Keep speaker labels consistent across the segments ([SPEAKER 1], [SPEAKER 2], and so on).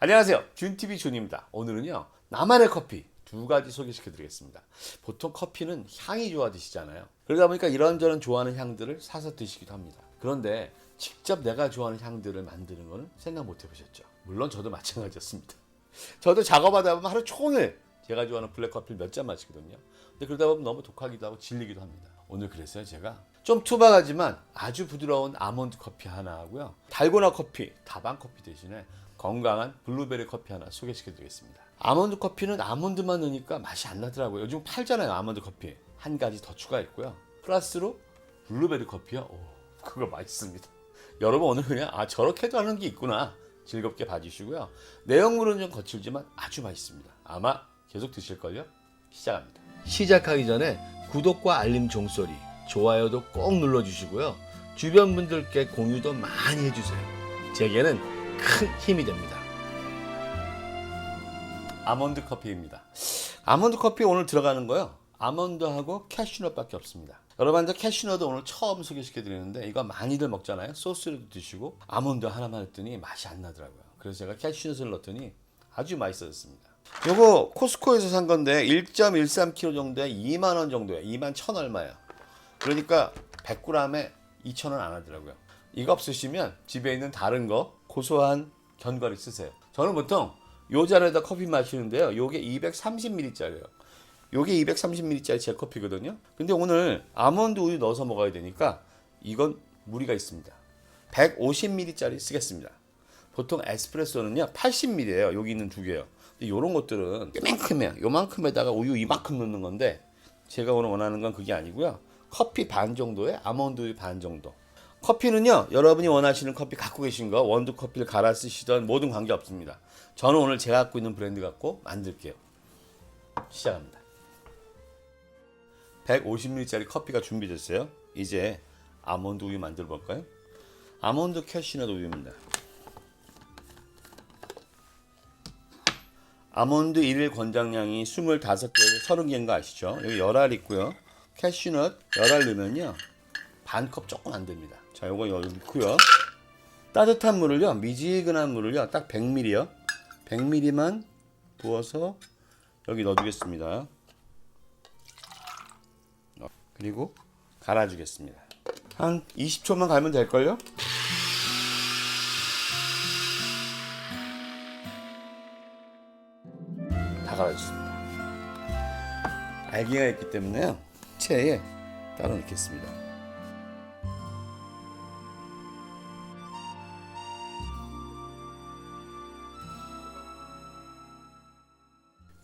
[SPEAKER 1] 안녕하세요. 준TV 준입니다. 오늘은요, 나만의 커피 두 가지 소개시켜 드리겠습니다. 보통 커피는 향이 좋아 드시잖아요. 그러다 보니까 이런저런 좋아하는 향들을 사서 드시기도 합니다. 그런데 직접 내가 좋아하는 향들을 만드는 거는 생각 못 해보셨죠? 물론 저도 마찬가지였습니다. 저도 작업하다 보면 하루 종일 제가 좋아하는 블랙커피를 몇 잔 마시거든요. 근데 그러다 보면 너무 독하기도 하고 질리기도 합니다. 오늘 그래서요 제가 좀 투박하지만 아주 부드러운 아몬드 커피 하나 하고요. 달고나 커피, 다방 커피 대신에 건강한 블루베리 커피 하나 소개시켜 드리겠습니다. 아몬드 커피는 아몬드만 넣으니까 맛이 안 나더라고요. 요즘 팔잖아요 아몬드 커피. 한 가지 더 추가했고요. 플러스로 블루베리 커피요. 오, 그거 맛있습니다. 여러분 오늘 그냥 아 저렇게도 하는 게 있구나 즐겁게 봐주시고요. 내용물은 좀 거칠지만 아주 맛있습니다. 아마 계속 드실걸요? 시작합니다. 시작하기 전에 구독과 알림 종소리, 좋아요도 꼭 눌러주시고요. 주변 분들께 공유도 많이 해주세요. 제게는 큰 힘이 됩니다. 아몬드 커피입니다. 아몬드 커피 오늘 들어가는 거요. 아몬드하고 캐슈넛밖에 없습니다. 여러분들 캐슈넛 오늘 처음 소개시켜 드리는데 이거 많이들 먹잖아요. 소스로도 드시고 아몬드 하나만 했더니 맛이 안 나더라고요. 그래서 제가 캐슈넛을 넣었더니 아주 맛있어졌습니다. 요거 코스코에서 산 건데 1.13kg 정도에 2만 원 정도에 2만 천 얼마예요. 그러니까 100g에 2천 원 안 하더라고요. 이거 없으시면 집에 있는 다른 거 고소한 견과류 쓰세요. 저는 보통 요 잔에다 커피 마시는데요. 요게 230ml짜리예요. 요게 230ml짜리 제 커피거든요. 근데 오늘 아몬드 우유 넣어서 먹어야 되니까 이건 무리가 있습니다. 150ml짜리 쓰겠습니다. 보통 에스프레소는요 80ml예요. 여기 있는 두 개요. 근데 요런 것들은 요만큼이에요. 요만큼에다가 우유 이만큼 넣는 건데 제가 오늘 원하는 건 그게 아니고요. 커피 반 정도에 아몬드 우유 반 정도. 커피는요 여러분이 원하시는 커피 갖고 계신 거 원두 커피를 갈아 쓰시던 모든 관계 없습니다. 저는 오늘 제가 갖고 있는 브랜드 갖고 만들게요. 시작합니다. 150ml짜리 커피가 준비됐어요. 이제 아몬드 우유 만들어 볼까요? 아몬드 캐시넛 우유입니다. 아몬드 1일 권장량이 25개에서 30개인 거 아시죠? 여기 열알 있고요. 캐슈넛 열알 넣으면요. 반 컵 조금 안 됩니다. 자, 요거 넣고요. 따뜻한 물을요. 미지근한 물을요. 딱 100ml요. 100ml만 부어서 여기 넣어주겠습니다. 그리고 갈아주겠습니다. 한 20초만 갈면 될걸요? 다 갈아줬습니다. 알기가 있기 때문에요. 체에 따로 넣겠습니다.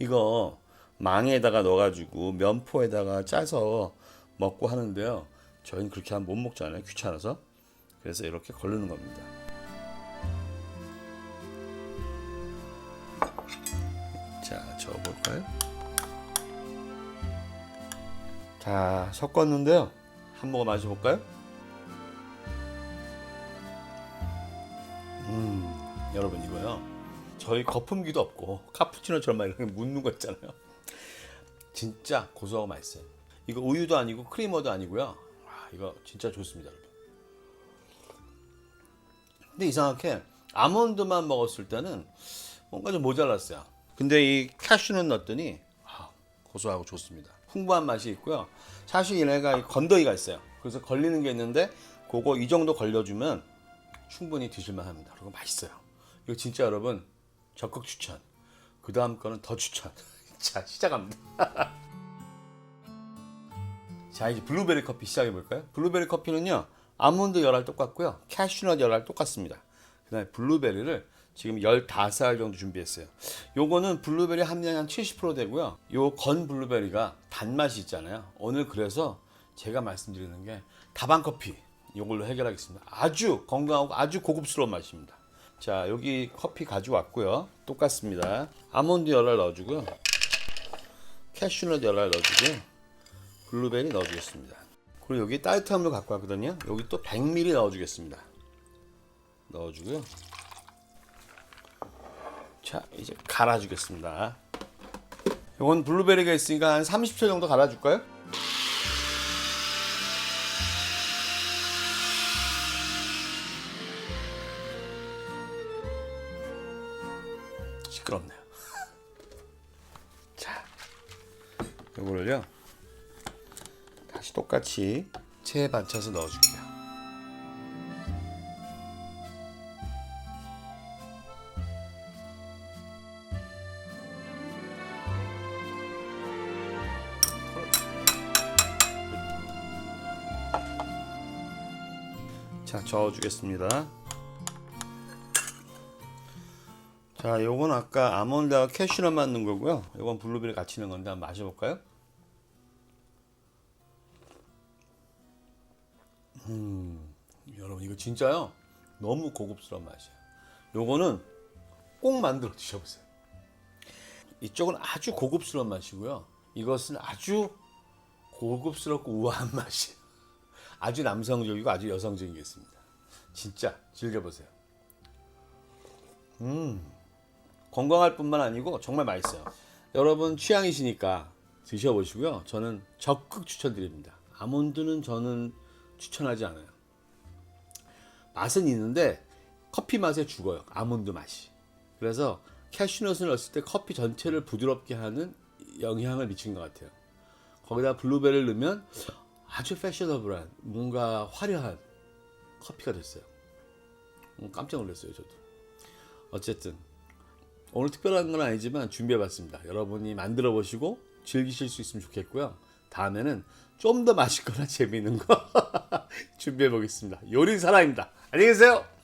[SPEAKER 1] 이거 망에다가 넣어가지고 면포에다가 짜서 먹고 하는데요. 저희는 그렇게 하면 못 먹잖아요. 귀찮아서. 그래서 이렇게 걸르는 겁니다. 자, 저어볼까요? 자, 섞었는데요. 한 모금 마셔볼까요? 음, 여러분 이거요. 저희 거품기도 없고 카푸치노처럼 막 이렇게 묻는 거 있잖아요. 진짜 고소하고 맛있어요. 이거 우유도 아니고 크리머도 아니고요. 와, 이거 진짜 좋습니다, 여러분. 근데 이상하게 아몬드만 먹었을 때는 뭔가 좀 모자랐어요. 근데 이 캐슈넛 넣었더니 아, 고소하고 좋습니다. 풍부한 맛이 있고요. 사실 얘네가 건더기가 있어요. 그래서 걸리는 게 있는데 그거 이 정도 걸려주면 충분히 드실만 합니다. 그리고 맛있어요. 이거 진짜 여러분 적극 추천. 그 다음 거는 더 추천. 자, 시작합니다. 자, 이제 블루베리 커피 시작해 볼까요? 블루베리 커피는요, 아몬드 열알 똑같고요, 캐슈넛 열알 똑같습니다. 그 다음에 블루베리를 지금 15알 정도 준비했어요. 요거는 블루베리 함량이 한 70% 되고요. 요 건 블루베리가 단맛이 있잖아요. 오늘 그래서 제가 말씀드리는 게 다방 커피 요걸로 해결하겠습니다. 아주 건강하고 아주 고급스러운 맛입니다. 자, 여기 커피 가져왔고요. 똑같습니다. 아몬드 열알 넣어주고요. 캐슈넛 열알 넣어주고요. 블루베리 넣어주겠습니다. 그리고 여기 따뜻한 물 갖고 왔거든요. 여기 또 100ml 넣어주겠습니다. 넣어주고요. 자, 이제 갈아주겠습니다. 이건 블루베리가 있으니까 한 30초 정도 갈아줄까요? 시끄럽네요. 자, 이거를요 다시 똑같이 체에 받쳐서 넣어줄게요. 자, 저어주겠습니다. 자, 요건 아까 아몬드와 캐슈넛 만든 거고요. 요건 블루베리 같이 넣은 건데 한번 마셔볼까요? 음, 여러분 이거 진짜요? 너무 고급스러운 맛이에요. 요거는 꼭 만들어 드셔보세요. 이쪽은 아주 고급스러운 맛이고요. 이것은 아주 고급스럽고 우아한 맛이에요. 아주 남성적이고 아주 여성적이겠습니다. 진짜 즐겨보세요. 음, 건강할 뿐만 아니고 정말 맛있어요. 여러분 취향이시니까 드셔보시고요. 저는 적극 추천드립니다. 아몬드는 저는 추천하지 않아요. 맛은 있는데 커피 맛에 죽어요. 아몬드 맛이. 그래서 캐슈넛을 넣었을 때 커피 전체를 부드럽게 하는 영향을 미친 것 같아요. 거기다 블루베리를 넣으면 아주 패셔너블한 뭔가 화려한 커피가 됐어요. 음, 깜짝 놀랐어요, 저도. 어쨌든 오늘 특별한 건 아니지만 준비해봤습니다. 여러분이 만들어 보시고 즐기실 수 있으면 좋겠고요. 다음에는 좀 더 맛있거나 재미있는 거 준비해 보겠습니다. 요리 사랑입니다. 안녕히 계세요.